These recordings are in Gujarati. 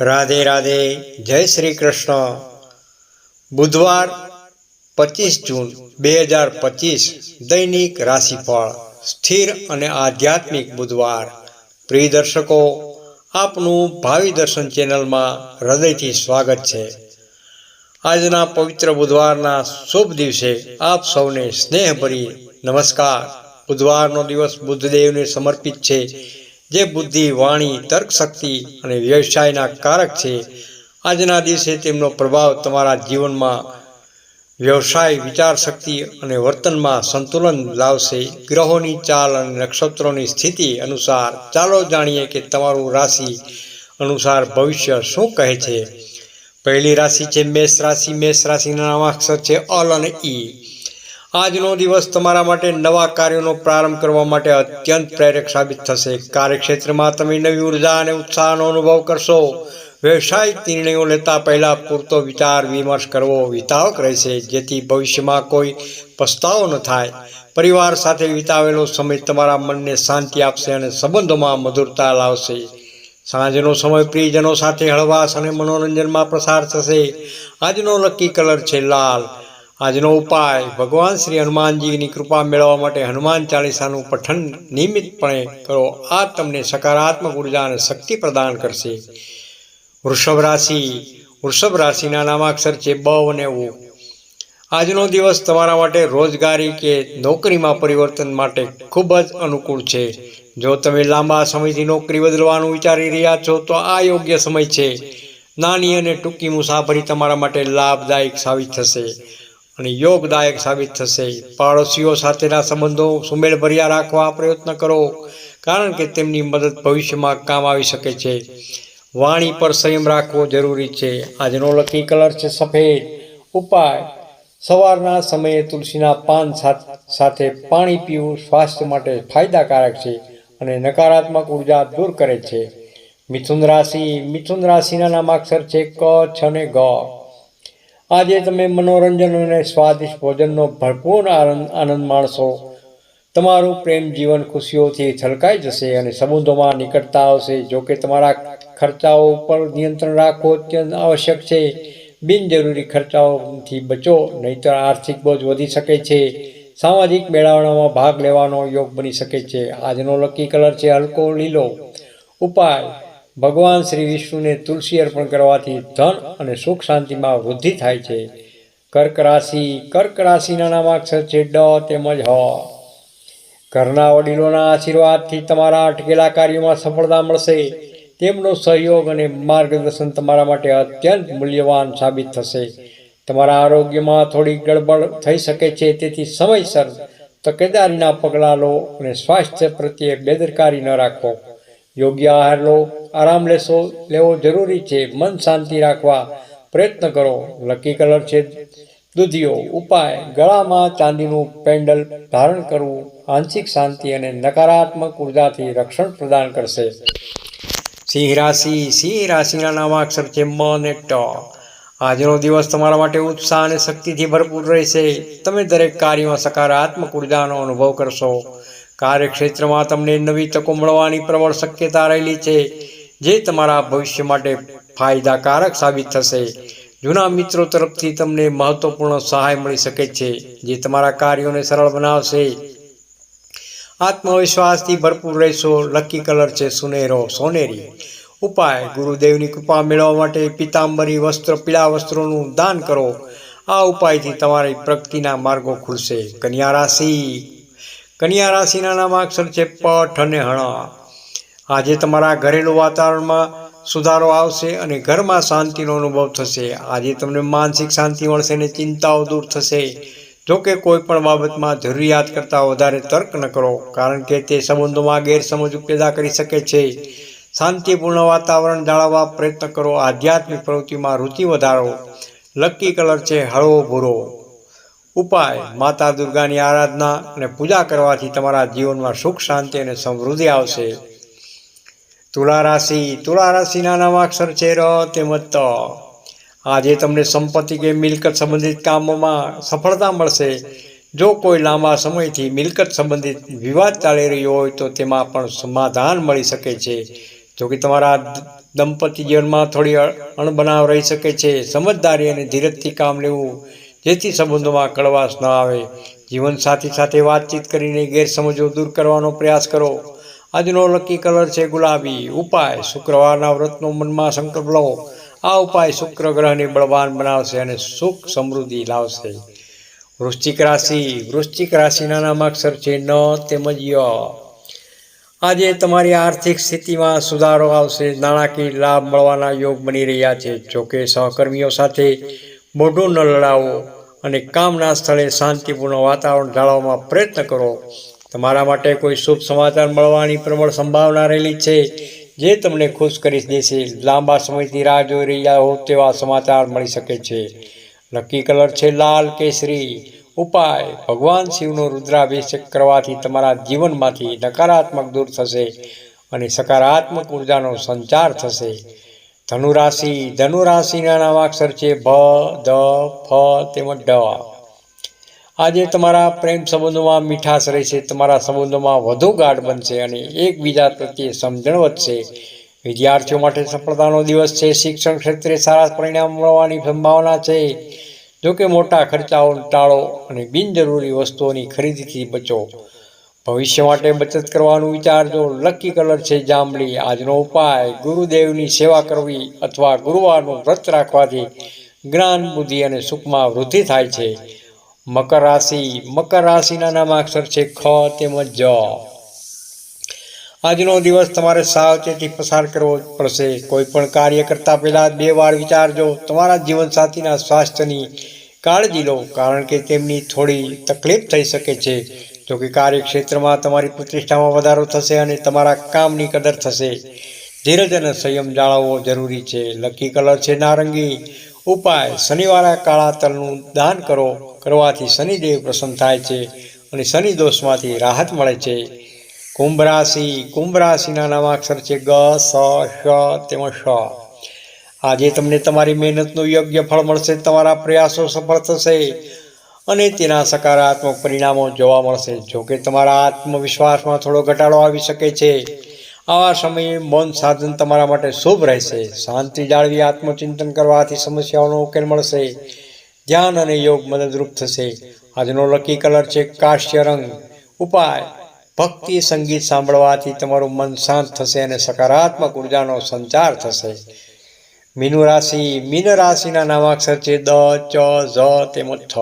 રાધે રાધે, જય શ્રી કૃષ્ણ. બુધવાર પચીસ જૂન બે હજાર પચીસ, દૈનિક રાશિફળ, સ્થિર અને આધ્યાત્મિક બુધવાર. પ્રિય દર્શકો, આપનું ભાવિ દર્શન ચેનલમાં હૃદયથી સ્વાગત છે. આજના પવિત્ર બુધવારના શુભ દિવસે આપ સૌને સ્નેહભરી નમસ્કાર. બુધવારનો દિવસ બુદ્ધદેવને સમર્પિત છે. જે બુદ્ધિ, વાણી તર્ક શક્તિ અને વ્યવસાયના કારક છે, આજના દિવસે તેમનો પ્રભાવ તમારા જીવનમાં વ્યવસાય વિચાર શક્તિ અને વર્તનમાં સંતુલન લાવશે. ગ્રહોની ચાલ અને નક્ષત્રોની સ્થિતિ અનુસાર ચાલો જાણીએ કે તમારું રાશિ અનુસાર ભવિષ્ય શું કહે છે. પહેલી રાશિ છે મેષ રાશિ. મેષ રાશિના નામાક્ષર છે અલ અને ઈ. આજનો દિવસ તમારા માટે નવા કાર્યોનો પ્રારંભ કરવા માટે અત્યંત પ્રેરક સાબિત થશે. કાર્યક્ષેત્રમાં તમે નવી ઊર્જા અને ઉત્સાહનો અનુભવ કરશો. વ્યવસાયિક નિર્ણયો લેતા પહેલાં પૂરતો વિચાર, વિમર્શ કરવો વિતાવક રહેશે, જેથી ભવિષ્યમાં કોઈ પસ્તાવો ન થાય. પરિવાર સાથે વિતાવેલો સમય તમારા મનને શાંતિ આપશે અને સંબંધોમાં મધુરતા લાવશે. સાંજનો સમય પ્રિયજનો સાથે હળવાશ અને મનોરંજનમાં પ્રસાર થશે. આજનો લકી કલર છે લાલ. આજનો ઉપાય, ભગવાન શ્રી હનુમાનજીની કૃપા મેળવવા માટે હનુમાન ચાલીસાનું પઠન નિયમિતપણે કરો. આ તમને સકારાત્મક ઊર્જા અને શક્તિ પ્રદાન કરશે. વૃષભ રાશિ, વૃષભ રાશિના નામાક્ષર છે બ અને ઉ. આજનો દિવસ તમારા માટે રોજગારી કે નોકરીમાં પરિવર્તન માટે ખૂબ જ અનુકૂળ છે. જો તમે લાંબા સમયથી નોકરી બદલવાનું વિચારી રહ્યા છો, તો આ યોગ્ય સમય છે. નાની અને ટૂંકી મુસાફરી તમારા માટે લાભદાયક સાબિત થશે. અને યોગદાયક સાબિત થશે. પાડોશીઓ સાથેના સંબંધો સુમેળભર્યા રાખવા પ્રયત્ન કરો, કારણ કે તેમની મદદ ભવિષ્યમાં કામ આવી શકે છે. વાણી પર સંયમ રાખવો જરૂરી છે. આજનો લકી કલર છે સફેદ. ઉપાય, સવારના સમયે તુલસીના પાન સાથ- પાણી પીવું સ્વાસ્થ્ય માટે ફાયદાકારક છે અને નકારાત્મક ઊર્જા દૂર કરે છે. મિથુન રાશિ, મિથુન રાશિના નામાક્ષર છે ક, છ અને ગ. આજે તમે મનોરંજન અને સ્વાદિષ્ટ ભોજનનો ભરપૂર આનંદ આનંદ માણશો. તમારું પ્રેમ જીવન ખુશીઓથી છલકાઈ જશે અને સંબંધોમાં નિકટતા આવશે. જો કે તમારા ખર્ચાઓ ઉપર નિયંત્રણ રાખવું અત્યંત આવશ્યક છે. બિનજરૂરી ખર્ચાઓથી બચો, નહીતર આર્થિક બોજ વધી શકે છે. સામાજિક મેળાવડામાં ભાગ લેવાનો યોગ બની શકે છે. આજનો લકી કલર છે હલકો લીલો. ઉપાય ભગવાન શ્રી વિષ્ણુને તુલસી અર્પણ કરવાથી ધન અને સુખ શાંતિમાં વૃદ્ધિ થાય છે. કર્ક રાશિ, કર્ક રાશિના નામાક્ષર છે ડ તેમજ હ. ઘરના વડીલોના આશીર્વાદથી તમારા અટકેલા કાર્યોમાં સફળતા મળશે. તેમનો સહયોગ અને માર્ગદર્શન તમારા માટે અત્યંત મૂલ્યવાન સાબિત થશે. તમારા આરોગ્યમાં થોડી ગડબડ થઈ શકે છે, તેથી સમયસર તકેદારીના પગલાં લો અને સ્વાસ્થ્ય પ્રત્યે બેદરકારી ન રાખો. યોગ્ય આહાર લો આરામ લેશો, લેવો જરૂરી છે. મન શાંતિ રાખવા પ્રયત્ન કરો. લકી કલર છે. દૂધિયો ઉપાય. ગળામાં ચાંદીનું પેન્ડલ ધારણ કરવું આંશિક શાંતિ અને નકારાત્મક ઉર્જાથી રક્ષણ પ્રદાન કરશે. સિંહ રાશિ. સિંહ રાશિના નામાક્ષર છે મ અને ટ. આજનો દિવસ તમારા માટે ઉત્સાહ અને શક્તિથી ભરપૂર રહેશે. તમે દરેક કાર્યમાં સકારાત્મક ઉર્જાનો અનુભવ કરશો. કાર્યક્ષેત્રમાં તમને નવી તકો મળવાની પ્રબળ શક્યતા રહેલી છે. જે તમારા ભવિષ્ય માટે ફાયદાકારક સાબિત થશે. જૂના મિત્રો તરફથી તમને મહત્વપૂર્ણ સહાય મળી શકે છે, જે તમારા કાર્યોને સરળ બનાવશે. આત્મવિશ્વાસથી ભરપૂર રહેશો, લકી કલર છે સુનેરો, સોનેરી. ઉપાય, ગુરુદેવની કૃપા મેળવવા માટે પિતાંબરી વસ્ત્ર, પીળા વસ્ત્રોનું દાન કરો. આ ઉપાયથી તમારી પ્રગતિના માર્ગો ખુલશે. કન્યા રાશિ. કન્યા રાશિના નામાક્ષર છે, પઠ અને હણ. આજે તમારા ઘરેલું વાતાવરણમાં સુધારો આવશે અને ઘરમાં શાંતિનો અનુભવ થશે. આજે તમને માનસિક શાંતિ મળશે અને ચિંતાઓ દૂર થશે. જો કે કોઈ પણ બાબતમાં જરૂરિયાત કરતાં વધારે તર્ક ન કરો, કારણ કે તે સંબંધોમાં ગેરસમજ પેદા કરી શકે છે. શાંતિપૂર્ણ વાતાવરણ જાળવવા પ્રયત્ન કરો. આધ્યાત્મિક પ્રવૃત્તિમાં રુચિ વધારો. લકી કલર છે, હળવો ભૂરો. ઉપાય, માતા દુર્ગાની આરાધના અને પૂજા કરવાથી તમારા જીવનમાં સુખ, શાંતિ અને સમૃદ્ધિ આવશે. તુલા રાશિ તુલા રાશિના નવા અક્ષર છે ર તેમજ ત આજે તમને સંપત્તિ કે મિલકત સંબંધિત કામોમાં સફળતા મળશે. જો કોઈ લાંબા સમયથી મિલકત સંબંધિત વિવાદ ચાલી રહ્યો હોય તો તેમાં પણ સમાધાન મળી શકે છે. જોકે તમારા દંપતી જીવનમાં થોડી અણબનાવ રહી શકે છે. સમજદારી અને ધીરજથી કામ લેવું જેથી સંબંધોમાં કડવાશ ન આવે. જીવનસાથી સાથે વાતચીત કરીને ગેરસમજો દૂર કરવાનો પ્રયાસ કરો. આજનો લકી કલર છે ગુલાબી. ઉપાય, શુક્રવારના વ્રતનો મનમાં સંકલ્પ લો. આ ઉપાય શુક્ર ગ્રહને બળવાન બનાવશે અને સુખ સમૃદ્ધિ લાવશે. વૃશ્ચિક રાશિ. વૃશ્ચિક રાશિના નામાક્ષર છે ન તેમજ ય. આજે તમારી આર્થિક સ્થિતિમાં સુધારો આવશે. નાણાકીય લાભ મળવાના યોગ બની રહ્યા છે. જોકે સહકર્મીઓ સાથે મોઢું ન લડાવો અને કામના સ્થળે શાંતિપૂર્ણ વાતાવરણ જાળવવામાં પ્રયત્ન કરો. તમારા માટે કોઈ શુભ સમાચાર મળવાની પ્રબળ સંભાવના રહેલી છે, જે તમને ખુશ કરી દેશે. લાંબા સમયથી રાહ જોઈ રહ્યા હો તેવા સમાચાર મળી શકે છે. નક્કી કલર છે લાલ કેસરી. ઉપાય, ભગવાન શિવનો રુદ્રાભિષેક કરવાથી તમારા જીવનમાંથી નકારાત્મક દૂર થશે અને સકારાત્મક ઉર્જાનો સંચાર થશે. ધનુરાશિ, ધનુરાશિના નામાક્ષર છે ભ ધ, ફ તેમજ ડ. આજે તમારા પ્રેમ સંબંધોમાં મીઠાશ રહેશે તમારા સંબંધોમાં વધુ ગાઢ બનશે અને એકબીજા પ્રત્યે સમજણ વધશે. વિદ્યાર્થીઓ માટે સફળતાનો દિવસ છે, શિક્ષણ ક્ષેત્રે સારા પરિણામ મળવાની સંભાવના છે. જોકે મોટા ખર્ચાઓ, ટાળો અને બિનજરૂરી વસ્તુઓની ખરીદીથી બચો. ભવિષ્ય માટે બચત કરવાનું વિચારજો લકી કલર છે, જાંબલી, આજનો ઉપાય, ગુરુદેવની સેવા કરવી અથવા ગુરુવારનું વ્રત રાખવાથી જ્ઞાન, બુદ્ધિ અને સુખમાં વૃદ્ધિ થાય છે. મકર રાશિ. મકર રાશિના નામાક્ષર છે ખ તેમજ જ. આજનો દિવસ તમારે સાવચેતી પસાર કરવો પડશે. કોઈ પણ કાર્ય કરતા પહેલા બે વાર વિચારજો. તમારા જીવનસાથીના સ્વાસ્થ્યની કાળજી લો, કારણ કે તેમની થોડી તકલીફ થઈ શકે છે. જોકે કાર્યક્ષેત્રમાં તમારી પ્રતિષ્ઠામાં વધારો થશે અને તમારા કામની કદર થશે. ધીરજ અને સંયમ જાળવવો જરૂરી છે. લકી કલર છે નારંગી. ઉપાય શનિવારે કાળા તલનું દાન કરો. કરવાથી શનિદેવ પ્રસન્ન થાય છે અને શનિ દોષમાંથી રાહત મળે છે. કુંભ રાશિ, કુંભ રાશિના નામાક્ષર છે ગ, સ, શ, તેમજ શ આજે તમને તમારી મહેનતનું યોગ્ય ફળ મળશે, તમારા પ્રયાસો સફળ થશે અને તેના સકારાત્મક પરિણામો જોવા મળશે. જોકે તમારા આત્મવિશ્વાસમાં થોડો ઘટાડો આવી શકે છે. આવા સમયે મૌન સાધન તમારા માટે શુભ રહેશે. શાંતિ જાળવી આત્મચિંતન કરવાથી સમસ્યાઓનો ઉકેલ મળશે. ધ્યાન અને યોગ મદદરૂપ થશે. આજનો લકી કલર છે કાશ્ય રંગ. ઉપાય. ભક્તિ સંગીત સાંભળવાથી તમારું મન શાંત થશે અને સકારાત્મક ઉર્જાનો સંચાર થશે. મીનુ રાશિ. મીન રાશિના નામાક્ષર છે દ, ચ, ઝ, તેમજ થ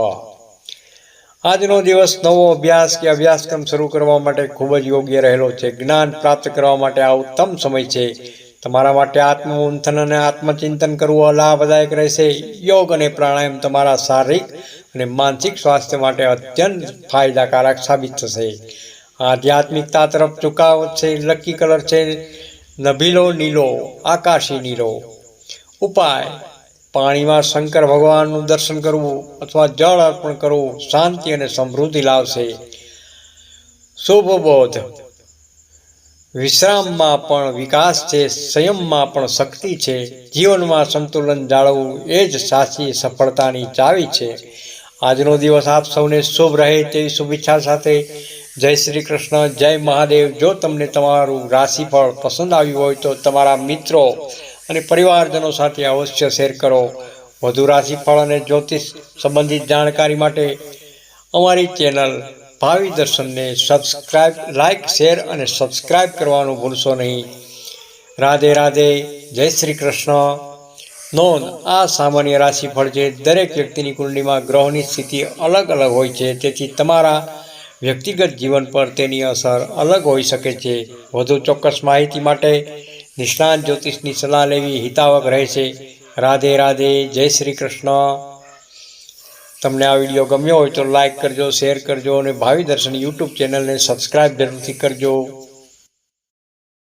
આજનો દિવસ નવો અભ્યાસ કે અભ્યાસક્રમ શરૂ કરવા માટે ખૂબ જ યોગ્ય રહેલો છે. જ્ઞાન પ્રાપ્ત કરવા માટે આ ઉત્તમ સમય છે. તમારા માટે આત્મમંથન અને આત્મચિંતન કરવું લાભદાયક રહેશે. યોગ અને પ્રાણાયામ તમારા શારીરિક અને માનસિક સ્વાસ્થ્ય માટે અત્યંત ફાયદાકારક સાબિત થશે. આધ્યાત્મિકતા તરફ ચુકાવત છે, લકી કલર છે, નભીલો, નીલો, આકાશી, નીલો. ઉપાય. પાણીમાં શંકર ભગવાનનું દર્શન કરવું અથવા જળ અર્પણ કરવું શાંતિ અને સમૃદ્ધિ લાવશે. શુભ બોધ. વિશ્રામમાં પણ વિકાસ છે, સંયમમાં પણ શક્તિ છે, જીવનમાં સંતુલન જાળવવું એ જ સાચી સફળતાની ચાવી છે. આજનો દિવસ આપ સૌને શુભ રહે તેવી શુભેચ્છા સાથે જય શ્રી કૃષ્ણ, જય મહાદેવ. જો તમને તમારું રાશિફળ પસંદ આવ્યું હોય તો તમારા મિત્રો અને પરિવારજનો સાથે અવશ્ય શેર કરો. વધુ રાશિફળ અને જ્યોતિષ સંબંધિત જાણકારી માટે અમારી ચેનલ ભાવિ દર્શનને સબસ્ક્રાઈબ લાઇક, શેર અને સબસ્ક્રાઈબ કરવાનું ભૂલશો નહીં. રાધે રાધે, જય શ્રી કૃષ્ણ. નોંધ, આ સામાન્ય રાશિફળ છે દરેક વ્યક્તિની કુંડલીમાં ગ્રહોની સ્થિતિ અલગ અલગ હોય છે, તેથી તમારા વ્યક્તિગત જીવન પર તેની અસર અલગ હોઈ શકે છે. વધુ ચોક્કસ માહિતી માટે નિષ્ણાંત જ્યોતિષની સલાહ લેવી, હિતાવક રહેશે રાધે રાધે, જય શ્રી કૃષ્ણ. તમને આ વીડિયો ગમ્યો હોય તો લાઈક કરજો શેર કરજો અને ભાવિ દર્શન યુટ્યુબ ચેનલને સબસ્ક્રાઈબ જરૂરથી કરજો.